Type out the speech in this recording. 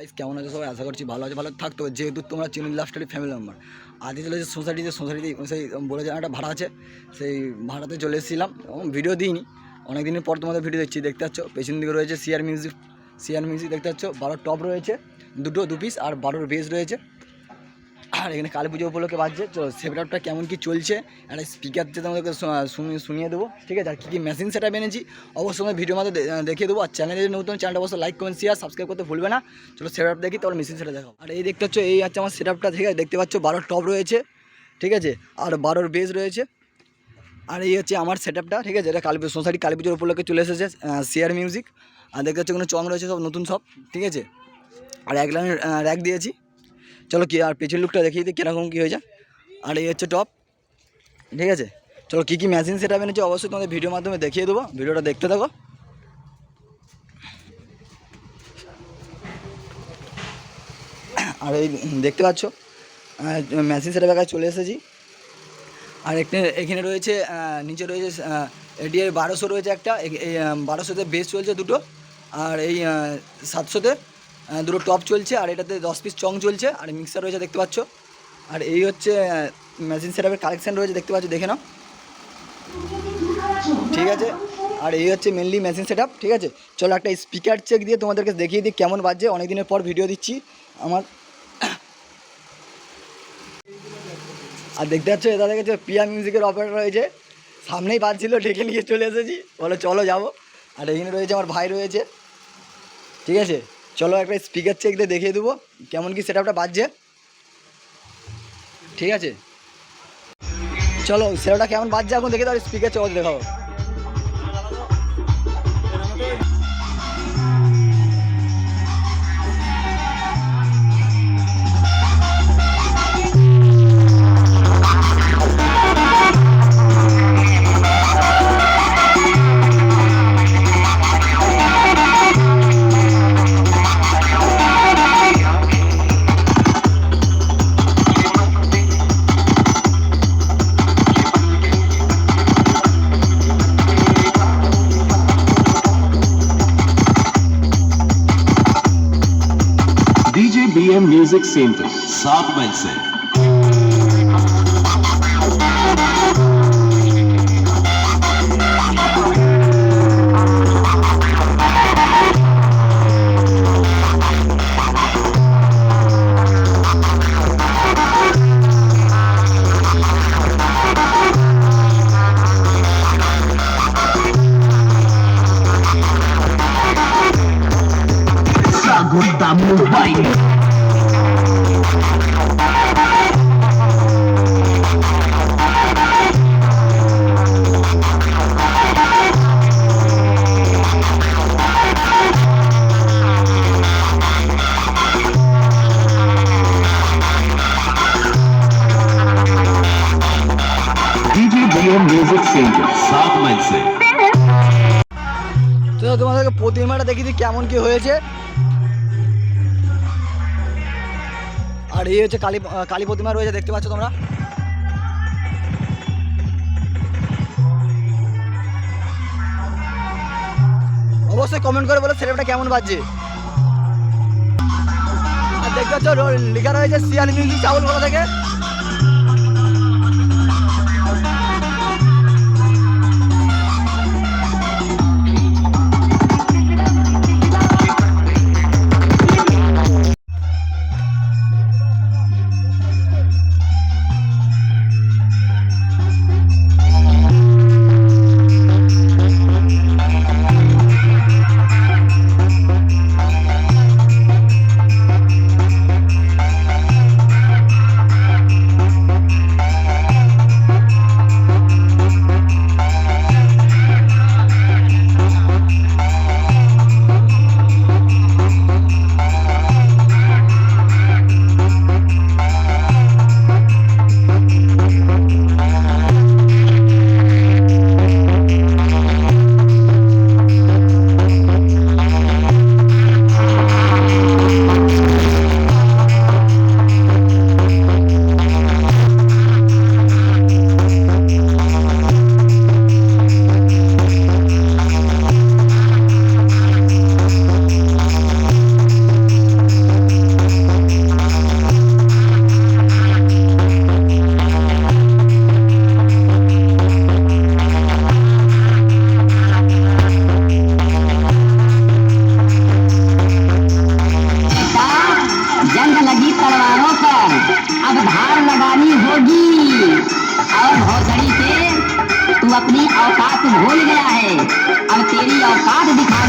Guys কেমন আছে সবাই? আশা করছি ভালো আছে, ভালো থাকতে হবে। যেহেতু তোমরা চিনুন লাস্টারি ফ্যামিলি মেম্বার আদি চলে এসেছে সোসাইটিতে সোসাইটি সেই বলে যে একটা ভাড়া আছে, সেই ভাড়াতে চলে এসেছিলাম এবং ভিডিও দিইনি। অনেক দিনের পর তোমাদের ভিডিও দেখছি, দেখতে পাচ্ছ? পেছন দিকে রয়েছে সিআর মিউজিক সিআর মিউজিক দেখতে পাচ্ছ? বারো টপ রয়েছে, দুটো দু পিস আর বারোর বেস রয়েছে। আর এখানে কালী পুজো উপলক্ষে বাজছে। তো সেটআপটা কেমন কি চলছে, একটা স্পিকার দিয়ে তোমাদেরকে শুনিয়ে দেবো, ঠিক আছে? আর কী কী মেশিন সেটা এনেছি, অবশ্যই আমি ভিডিওর মধ্যে দেখিয়ে দেবো। আর চ্যানেলে নতুন চ্যানেলটা অবশ্যই লাইক কমেন্ট শেয়ার সাবস্ক্রাইব করতে ভুলবে না। চলো সেটআপ দেখি তারপর মেশিন সেটা দেখাও আর এই দেখতে পাচ্ছ এই হচ্ছে আমার সেটআপটা ঠিক আছে? দেখতে পাচ্ছ বারোর টপ রয়েছে, ঠিক আছে? আর বারোর বেস রয়েছে। আর এই হচ্ছে আমার সেটআপটা ঠিক আছে? এটা কালী সোসাইটি কালী পুজোর উপলক্ষে চলে এসেছে শেয়ার মিউজিক আর দেখতে পাচ্ছ কোনো চং রয়েছে, সব নতুন সব, ঠিক আছে? আর এক লাইনের র্যাক দিয়েছি। চলো কি, আর পেছনের লুকটা দেখিয়ে দিই, কীরকম কী হয়েছে। আর এই হচ্ছে টপ ঠিক আছে? চলো কী কী মেশিন সেটা এনেছে, অবশ্যই তোমাদের ভিডিওর মাধ্যমে দেখিয়ে দেবো ভিডিওটা দেখতে থাকো। আর এই দেখতে পাচ্ছ মেশিন সেটা কাছে চলে এসেছি। আর এখানে এখানে রয়েছে নিচে রয়েছে এডিআর বারোশো রয়েছে একটা বারোশোতে বেস চলছে দুটো। আর এই সাতশোতে দুটো টপ চলছে, আর এটাতে দশ পিস চং চলছে, আর মিক্সার রয়েছে দেখতে পাচ্ছ। আর এই হচ্ছে মেশিন সেটআপের কালেকশান রয়েছে দেখতে পাচ্ছ, দেখে নাও। ঠিক আছে? আর এই হচ্ছে মেনলি মেশিন সেটআপ ঠিক আছে? চলো একটা স্পিকার চেক দিয়ে তোমাদেরকে দেখিয়ে দিই কেমন বাজছে। অনেক দিনের পর ভিডিও দিচ্ছি আমার। আর দেখতে পাচ্ছ এটা দেখেছ পিয়া মিউজিকের অপারেটর রয়েছে। সামনেই বাজছিল ডেকে নিয়ে চলে এসেছি। বলো, চলো যাব। আর এখানে রয়েছে আমার ভাই রয়েছে। ঠিক আছে? চলো একটা স্পিকার চেক দিয়ে দেখিয়ে দেবো কেমন কি সেটআপটা বাজছে। ঠিক আছে? চলো সেটাটা কেমন বাজছে এখন দেখে দাও স্পিকার চেক দেখাও। EDM Music Center. Saat Mindset. ser. তোমাদেরকে দেখি দিই কেমন কি হয়েছে। আর এই হচ্ছে কালী কালী প্রতিমা রয়েছে, দেখতে পাচ্ছ তোমরা। অবশ্যই কমেন্ট করে বলো সেটা কেমন বাজছে। আর দেখতে পাচ্ছ লেখা রয়েছে, শিয়ালি মিউজিক, চাউল বলা থেকে। हाथ गया है। अब तेरी औकात दिखा